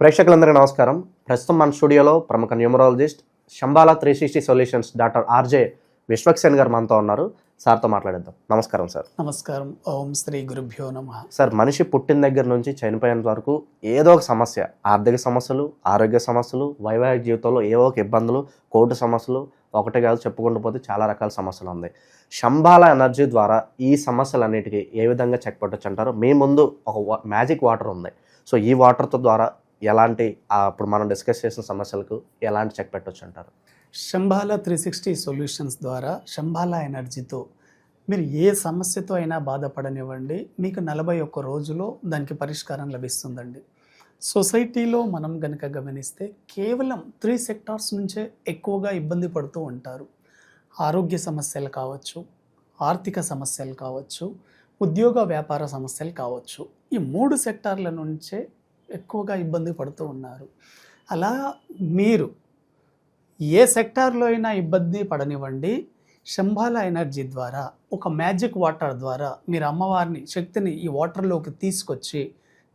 ప్రేక్షకులందరికీ నమస్కారం. ప్రస్తుతం మన స్టూడియోలో ప్రముఖ numerologist Shambhala three sixty solutions doctor RJ Vishwaksen garu మనతో ఉన్నారు. సార్తో మాట్లాడేద్దాం. నమస్కారం సార్. నమస్కారం. ఓం శ్రీ గురుభ్యో నమ. సార్ మనిషి పుట్టిన దగ్గర నుంచి చనిపోయేంత వరకు ఏదో ఒక సమస్య ఆర్థిక సమస్యలు ఆరోగ్య సమస్యలు వైవాహిక జీవితంలో ఏవో ఒక ఇబ్బందులు కోర్టు సమస్యలు ఒకటి కాదు చెప్పుకుంటూ పోతే చాలా రకాల సమస్యలు ఉన్నాయి శంబాల ఎనర్జీ ద్వారా ఈ సమస్యలన్నిటికీ ఏ విధంగా చెక్ పెట్టచ్చు అంటారు? మీ ముందు ఒక మ్యాజిక్ వాటర్ ఉంది. సో ఈ వాటర్తో ద్వారా ఎలాంటి అప్పుడు ఇప్పుడు మనం డిస్కస్ చేసిన సమస్యలకు ఎలాంటి చెక్ పెట్టవచ్చు అంటారు? శంబాల త్రీ సిక్స్టీ సొల్యూషన్స్ ద్వారా శంబాల ఎనర్జీతో మీరు ఏ సమస్యతో అయినా బాధపడనివ్వండి. మీకు నలభై ఒక్క రోజులో దానికి పరిష్కారం లభిస్తుందండి. సొసైటీలో మనం గనక గమనిస్తే కేవలం త్రీ సెక్టార్స్ నుంచే ఎక్కువగా ఇబ్బంది పడుతూ ఉంటారు. ఆరోగ్య సమస్యలు కావచ్చు ఆర్థిక సమస్యలు కావచ్చు ఉద్యోగ వ్యాపార సమస్యలు కావచ్చు. ఈ మూడు సెక్టార్ల నుంచే ఎక్కువగా ఇబ్బంది పడుతూ ఉన్నారు. అలా మీరు ఏ సెక్టార్లో అయినా ఇబ్బంది పడనివ్వండి. శంభాల ఎనర్జీ ద్వారా ఒక మ్యాజిక్ వాటర్ ద్వారా మీరు అమ్మవారిని శక్తిని ఈ వాటర్లోకి తీసుకొచ్చి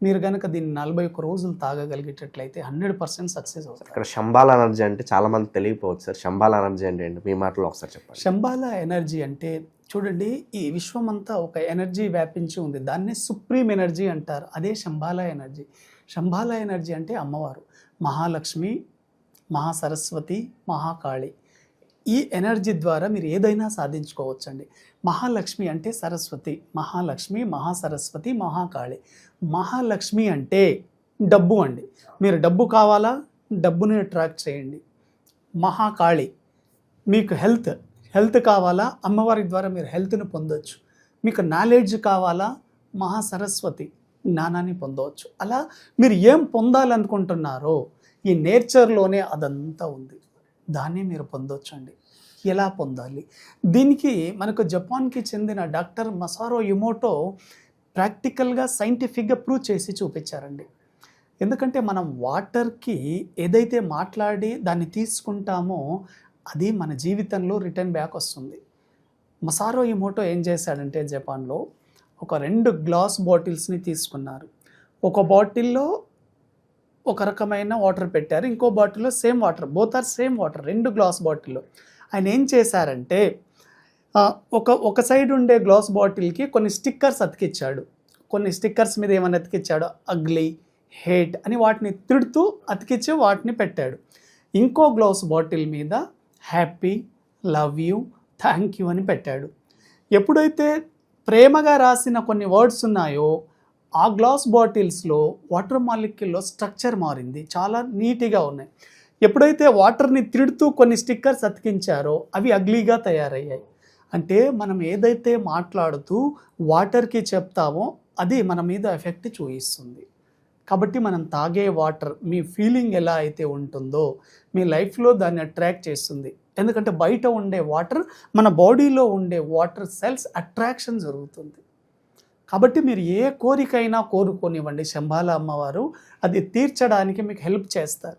మీరు కనుక దీన్ని నలభై ఒక్క రోజులు తాగగలిగేటట్లయితే హండ్రెడ్ పర్సెంట్ సక్సెస్ అవుతారు. ఇక్కడ శంబాల ఎనర్జీ అంటే చాలా మంది తెలియకపోవచ్చు సార్. శంబాల ఎనర్జీ అంటే ఏంటి? మీ మాటలో ఒకసారి చెప్పండి. శంబాల ఎనర్జీ అంటే చూడండి ఈ విశ్వమంతా ఒక ఎనర్జీ వ్యాపించి ఉంది. దాన్నే సుప్రీం ఎనర్జీ అంటారు. అదే శంబాల ఎనర్జీ. శంభాల ఎనర్జీ అంటే అమ్మవారు. మహాలక్ష్మి మహాసరస్వతి మహాకాళి. ఈ ఎనర్జీ ద్వారా మీరు ఏదైనా సాధించుకోవచ్చండి. మహాలక్ష్మి అంటే సరస్వతి మహాలక్ష్మి మహాసరస్వతి మహాకాళి. మహాలక్ష్మి అంటే డబ్బు అండి. మీరు డబ్బు కావాలా? డబ్బుని అట్రాక్ట్ చేయండి. మహాకాళి మీకు హెల్త్ హెల్త్ కావాలా? అమ్మవారి ద్వారా మీరు హెల్త్ను పొందొచ్చు. మీకు నాలెడ్జ్ కావాలా? మహాసరస్వతి జ్ఞానాన్ని పొందవచ్చు. అలా మీరు ఏం పొందాలనుకుంటున్నారో ఈ నేచర్లోనే అదంతా ఉంది. దాన్ని మీరు పొందొచ్చు అండి ఎలా పొందాలి? దీనికి మనకు జపాన్కి చెందిన డాక్టర్ మసారో యుమోటో ప్రాక్టికల్గా సైంటిఫిక్గా ప్రూవ్ చేసి చూపించారండి. ఎందుకంటే మనం వాటర్కి ఏదైతే మాట్లాడి దాన్ని తీసుకుంటామో అది మన జీవితంలో రిటర్న్ బ్యాక్ వస్తుంది. మసారో ఇమోటో ఏం చేశాడంటే జపాన్లో ఒక రెండు గ్లాస్ బాటిల్స్ని తీసుకున్నారు. ఒక బాటిల్లో ఒక రకమైన వాటర్ పెట్టారు. ఇంకో బాటిల్లో same water. Both are same water రెండు గ్లాస్ బాటిల్లో. ఆయన ఏం చేశారంటే ఒక ఒక సైడ్ ఉండే గ్లాస్ బాటిల్కి కొన్ని స్టిక్కర్స్ అతికిచ్చాడు. కొన్ని స్టిక్కర్స్ మీద ఏమైనా అతికిచ్చాడు? అగ్లీ హేట్ అని వాటిని తిడుతూ అతికిచ్చి వాటిని పెట్టాడు. ఇంకో గ్లాస్ బాటిల్ మీద happy love you thank you అని పెట్టాడు. ఎప్పుడైతే ప్రేమగా రాసిన కొన్ని వర్డ్స్ ఉన్నాయో ఆ గ్లాస్ బాటిల్స్లో వాటర్ మాలిక్యూల్లో స్ట్రక్చర్ మారింది. చాలా నీట్గా ఉన్నాయి. ఎప్పుడైతే వాటర్ని తిడుతూ కొన్ని స్టిక్కర్స్ అతికించారో అవి అగ్లీగా తయారయ్యాయి. అంటే మనం ఏదైతే మాట్లాడుతూ వాటర్కి చెప్తామో అది మన మీద ఎఫెక్ట్ చూపిస్తుంది కాబట్టి మనం తాగే వాటర్ మీ ఫీలింగ్ ఎలా అయితే ఉంటుందో మీ లైఫ్లో దాన్ని అట్రాక్ట్ చేస్తుంది. ఎందుకంటే బయట ఉండే వాటర్ మన బాడీలో ఉండే వాటర్ సెల్స్ అట్రాక్షన్ జరుగుతుంది. కాబట్టి మీరు ఏ కోరికైనా కోరుకోనివ్వండి శంభాల అమ్మవారు. అది తీర్చడానికి మీకు హెల్ప్ చేస్తారు.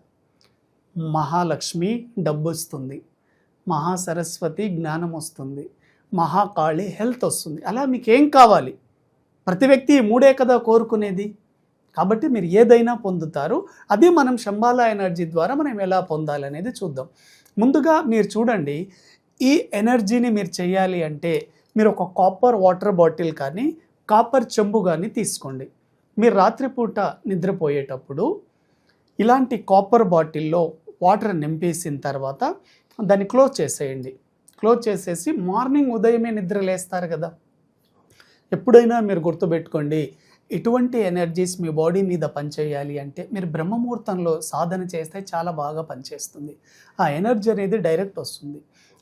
మహాలక్ష్మి డబ్బు వస్తుంది. మహాసరస్వతి జ్ఞానం వస్తుంది. మహాకాళి హెల్త్ వస్తుంది. అలా మీకు ఏం కావాలి? ప్రతి వ్యక్తి మూడే కదా కోరుకునేది? కాబట్టి మీరు ఏదైనా పొందుతారు. అది మనం శంబాల ఎనర్జీ ద్వారా మనం ఎలా పొందాలనేది చూద్దాం. ముందుగా మీరు చూడండి ఈ ఎనర్జీని మీరు చేయాలి అంటే మీరు ఒక కాపర్ వాటర్ బాటిల్ కానీ కాపర్ చెంబు కానీ తీసుకోండి. మీరు రాత్రిపూట నిద్రపోయేటప్పుడు ఇలాంటి కాపర్ బాటిల్లో వాటర్ నింపేసిన తర్వాత దాన్ని క్లోజ్ చేసేయండి. క్లోజ్ చేసేసి మార్నింగ్ ఉదయమే నిద్ర లేస్తారు కదా. ఎప్పుడైనా మీరు గుర్తుపెట్టుకోండి ఇటువంటి ఎనర్జీస్ మీ బాడీ మీద పనిచేయాలి అంటే మీరు బ్రహ్మముహూర్తంలో సాధన చేస్తే చాలా బాగా పనిచేస్తుంది. ఆ ఎనర్జీ అనేది డైరెక్ట్ వస్తుంది.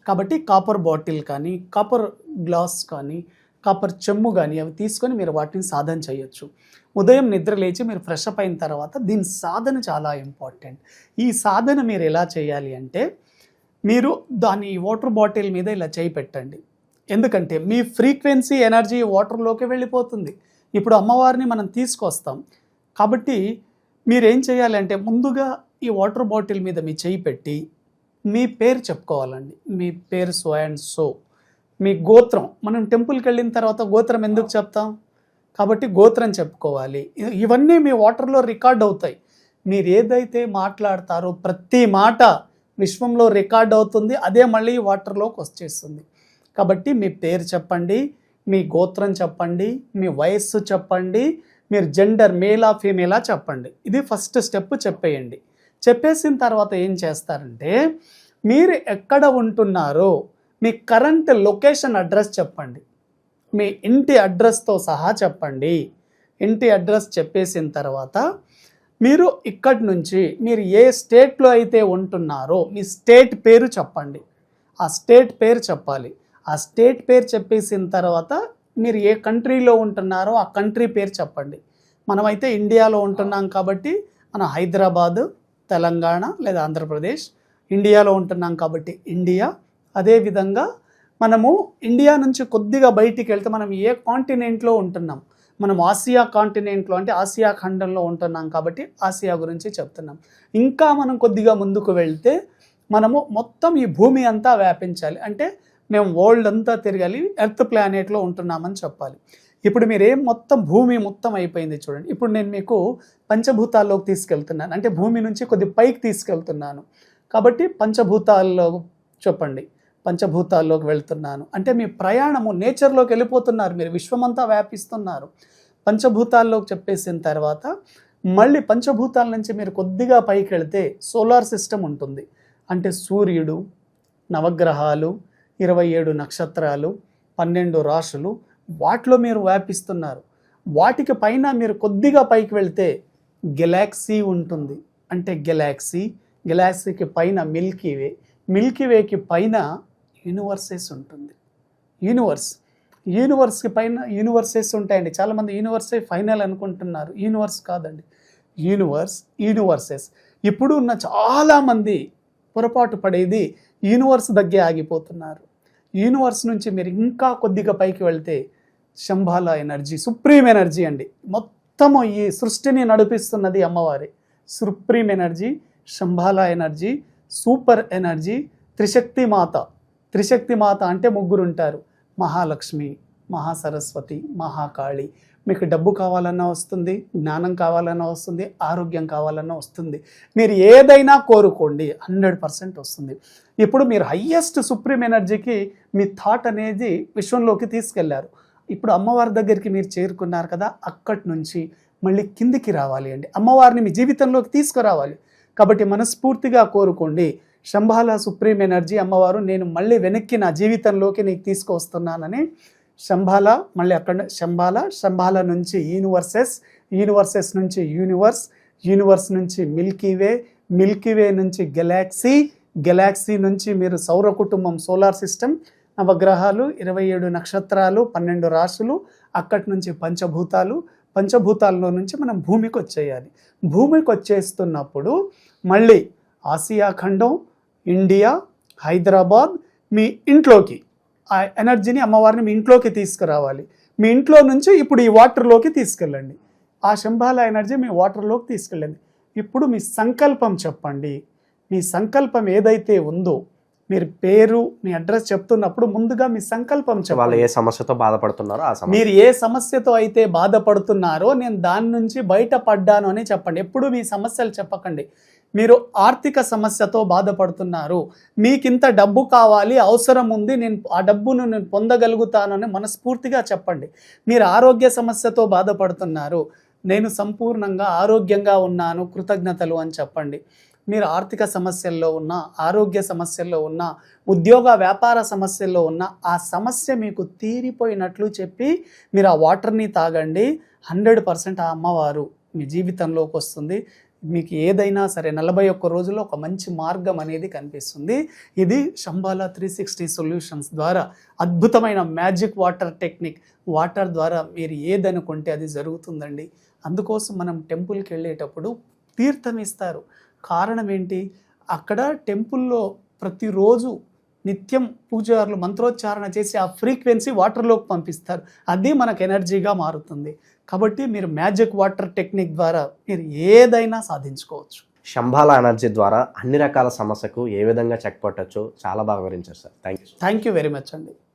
కాబట్టి కాపర్ బాటిల్ కానీ కాపర్ గ్లాస్ కానీ కాపర్ చెమ్ము కానీ అవి తీసుకొని మీరు వాటిని సాధన చేయొచ్చు. ఉదయం నిద్ర లేచి మీరు ఫ్రెష్ అప్ అయిన తర్వాత దీని సాధన చాలా ఇంపార్టెంట్ ఈ సాధన మీరు ఎలా చేయాలి అంటే మీరు దాని వాటర్ బాటిల్ మీద ఇలా చేయి పెట్టండి. ఎందుకంటే మీ ఫ్రీక్వెన్సీ ఎనర్జీ వాటర్లోకి వెళ్ళిపోతుంది. ఇప్పుడు అమ్మవారిని మనం తీసుకొస్తాం. కాబట్టి మీరు ఏం చేయాలి అంటే ముందుగా ఈ వాటర్ బాటిల్ మీద మీ చేయి పెట్టి మీ పేరు చెప్పుకోవాలండి. మీ పేరు సో అండ్ సో. మీ గోత్రం. మనం టెంపుల్కి వెళ్ళిన తర్వాత గోత్రం ఎందుకు చెప్తాం? కాబట్టి గోత్రం చెప్పుకోవాలి. ఇవన్నీ మీ వాటర్లో రికార్డ్ అవుతాయి. మీరు ఏదైతే మాట్లాడతారో ప్రతి మాట విశ్వంలో రికార్డ్ అవుతుంది. అదే మళ్ళీ వాటర్లోకి వచ్చేస్తుంది. కాబట్టి మీ పేరు చెప్పండి. మీ గోత్రం చెప్పండి మీ వయస్సు చెప్పండి మీరు జెండర్ మేలా ఫీమేలా చెప్పండి. ఇది ఫస్ట్ స్టెప్ చెప్పేయండి. చెప్పేసిన తర్వాత ఏం చేస్తారంటే మీరు ఎక్కడ ఉంటున్నారో మీ కరెంట్ లొకేషన్ అడ్రస్ చెప్పండి. మీ ఇంటి అడ్రస్తో సహా చెప్పండి. ఇంటి అడ్రస్ చెప్పేసిన తర్వాత మీరు ఇక్కడి నుంచి మీరు ఏ స్టేట్లో అయితే ఉంటున్నారో మీ స్టేట్ పేరు చెప్పండి. ఆ స్టేట్ పేరు చెప్పాలి. ఆ స్టేట్ పేరు చెప్పేసిన తర్వాత మీరు ఏ కంట్రీలో ఉంటున్నారో ఆ కంట్రీ పేరు చెప్పండి. మనమైతే ఇండియాలో ఉంటున్నాం కాబట్టి మన హైదరాబాదు తెలంగాణ లేదా ఆంధ్రప్రదేశ్ ఇండియాలో ఉంటున్నాం కాబట్టి ఇండియా. అదేవిధంగా మనము ఇండియా నుంచి కొద్దిగా బయటికి వెళ్తే మనం ఏ కాంటినెంట్లో ఉంటున్నాం? మనం ఆసియా కాంటినెంట్లో అంటే ఆసియా ఖండంలో ఉంటున్నాం కాబట్టి ఆసియా గురించి చెప్తున్నాం. ఇంకా మనం కొద్దిగా ముందుకు వెళ్తే మనము మొత్తం ఈ భూమి అంతా వ్యాపించాలి. అంటే మేము వరల్డ్ అంతా తిరగాలి ఎర్త్ ప్లానెట్లో ఉంటున్నామని చెప్పాలి. ఇప్పుడు మీరు ఏం మొత్తం భూమి మొత్తం అయిపోయింది చూడండి. ఇప్పుడు నేను మీకు పంచభూతాల్లోకి తీసుకెళ్తున్నాను. అంటే భూమి నుంచి కొద్ది పైకి తీసుకెళ్తున్నాను. కాబట్టి పంచభూతాల్లో చెప్పండి. పంచభూతాల్లోకి వెళ్తున్నాను. అంటే మీ ప్రయాణము నేచర్లోకి వెళ్ళిపోతున్నారు. మీరు విశ్వమంతా వ్యాపిస్తున్నారు. పంచభూతాల్లోకి చెప్పేసిన తర్వాత మళ్ళీ పంచభూతాల నుంచి మీరు కొద్దిగా పైకి వెళితే సోలార్ సిస్టమ్ ఉంటుంది. అంటే సూర్యుడు నవగ్రహాలు ఇరవై ఏడు నక్షత్రాలు పన్నెండు రాశులు వాటిలో మీరు వ్యాపిస్తున్నారు. వాటికి పైన మీరు కొద్దిగా పైకి వెళ్తే గెలాక్సీ ఉంటుంది. అంటే గెలాక్సీ గెలాక్సీకి పైన మిల్కీ వే మిల్కీ వేకి పైన యూనివర్సెస్ ఉంటుంది. యూనివర్స్ యూనివర్స్కి పైన యూనివర్సెస్ ఉంటాయండి. చాలామంది యూనివర్సే ఫైనల్ అనుకుంటున్నారు. యూనివర్స్ కాదండి. Universe universes. ఇప్పుడు ఉన్న చాలామంది పొరపాటు పడేది యూనివర్స్ దగ్గర ఆగిపోతున్నారు. యూనివర్స్ నుంచి మీరు ఇంకా కొద్దిగా పైకి వెళ్తే శంభాల ఎనర్జీ సుప్రీం ఎనర్జీ అండి. మొత్తము ఈ సృష్టిని నడిపిస్తున్నది అమ్మవారి. Supreme energy Shambhala energy super energy Trishakti Mata. Trishakti మాత అంటే ముగ్గురు ఉంటారు మహాలక్ష్మి మహాసరస్వతి మహాకాళి. మీకు డబ్బు కావాలన్నా వస్తుంది జ్ఞానం కావాలన్నా వస్తుంది ఆరోగ్యం కావాలన్నా వస్తుంది. మీరు ఏదైనా కోరుకోండి హండ్రెడ్ పర్సెంట్ వస్తుంది. ఇప్పుడు మీరు హయ్యెస్ట్ సుప్రీం ఎనర్జీకి మీ థాట్ అనేది విశ్వంలోకి తీసుకెళ్ళారు. ఇప్పుడు అమ్మవారి దగ్గరికి మీరు చేరుకున్నారు కదా అక్కడి నుంచి మళ్ళీ కిందికి రావాలి అండి. అమ్మవారిని మీ జీవితంలోకి తీసుకురావాలి. కాబట్టి మనస్ఫూర్తిగా కోరుకోండి శంభాల సుప్రీం ఎనర్జీ అమ్మవారు నేను మళ్ళీ వెనక్కి నా జీవితంలోకి నీకు తీసుకొస్తున్నానని శంభాల మళ్ళీ అక్కడ శంభాల శంభాల నుంచి యూనివర్సెస్ యూనివర్సెస్ నుంచి యూనివర్స్ యూనివర్స్ నుంచి మిల్కీవే మిల్కీవే నుంచి గెలాక్సీ గెలాక్సీ నుంచి మీరు సౌర కుటుంబం సోలార్ సిస్టమ్ నవగ్రహాలు ఇరవై ఏడు నక్షత్రాలు పన్నెండు రాశులు అక్కడి నుంచి పంచభూతాలు. పంచభూతాల్లో నుంచి మనం భూమికి వచ్చేయాలి. భూమికి వచ్చేస్తున్నప్పుడు మళ్ళీ ఆసియా ఖండం ఇండియా హైదరాబాద్ మీ ఇంట్లోకి ఆ ఎనర్జీని అమ్మవారిని మీ ఇంట్లోకి తీసుకురావాలి. మీ ఇంట్లో నుంచి ఇప్పుడు ఈ వాటర్లోకి తీసుకెళ్ళండి. ఆ శంభాల ఎనర్జీ మీ వాటర్లోకి తీసుకెళ్ళండి. ఇప్పుడు మీ సంకల్పం చెప్పండి. మీ సంకల్పం ఏదైతే ఉందో మీరు పేరు మీ అడ్రస్ చెప్తున్నప్పుడు ముందుగా మీ సంకల్పం వాళ్ళు చెప్పాలి ఏ సమస్యతో బాధపడుతున్నారో ఆ సమస్య. మీరు ఏ సమస్యతో అయితే బాధపడుతున్నారో నేను దాని నుంచి బయటపడ్డాను అని చెప్పండి. ఎప్పుడు మీ సమస్యలు చెప్పకండి. మీరు ఆర్థిక సమస్యతో బాధపడుతున్నారు. మీకింత డబ్బు కావాలి అవసరం ఉంది నేను ఆ డబ్బును నేను పొందగలుగుతానని మనస్ఫూర్తిగా చెప్పండి. మీరు ఆరోగ్య సమస్యతో బాధపడుతున్నారు. నేను సంపూర్ణంగా ఆరోగ్యంగా ఉన్నాను కృతజ్ఞతలు అని చెప్పండి. మీరు ఆర్థిక సమస్యల్లో ఉన్న ఆరోగ్య సమస్యల్లో ఉన్న ఉద్యోగ వ్యాపార సమస్యల్లో ఉన్న ఆ సమస్య మీకు తీరిపోయినట్లు చెప్పి మీరు ఆ వాటర్ని తాగండి. హండ్రెడ్ పర్సెంట్ ఆ అమ్మవారు మీ జీవితంలోకి వస్తుంది. మీకు ఏదైనా సరే నలభై ఒక్క రోజుల్లో ఒక మంచి మార్గం అనేది కనిపిస్తుంది. ఇది శంబాలా త్రీ సిక్స్టీ సొల్యూషన్స్ ద్వారా అద్భుతమైన మ్యాజిక్ వాటర్ టెక్నిక్ వాటర్ ద్వారా మీరు ఏదనుకుంటే అది జరుగుతుందండి. అందుకోసం మనం టెంపుల్కి వెళ్ళేటప్పుడు తీర్థం ఇస్తారు. కారణం ఏంటి? అక్కడ టెంపుల్లో ప్రతిరోజు నిత్యం పూజారులు మంత్రోచ్చారణ చేసి ఆ ఫ్రీక్వెన్సీ వాటర్లోకి పంపిస్తారు. అది మనకు ఎనర్జీగా మారుతుంది. కాబట్టి మీరు మ్యాజిక్ వాటర్ టెక్నిక్ ద్వారా మీరు ఏదైనా సాధించుకోవచ్చు. శంభాల ఎనర్జీ ద్వారా అన్ని రకాల సమస్యకు ఏ విధంగా చెక్ పట్టొచ్చో చాలా బాగా వివరించారు sir. Thank you thank you very much అండి.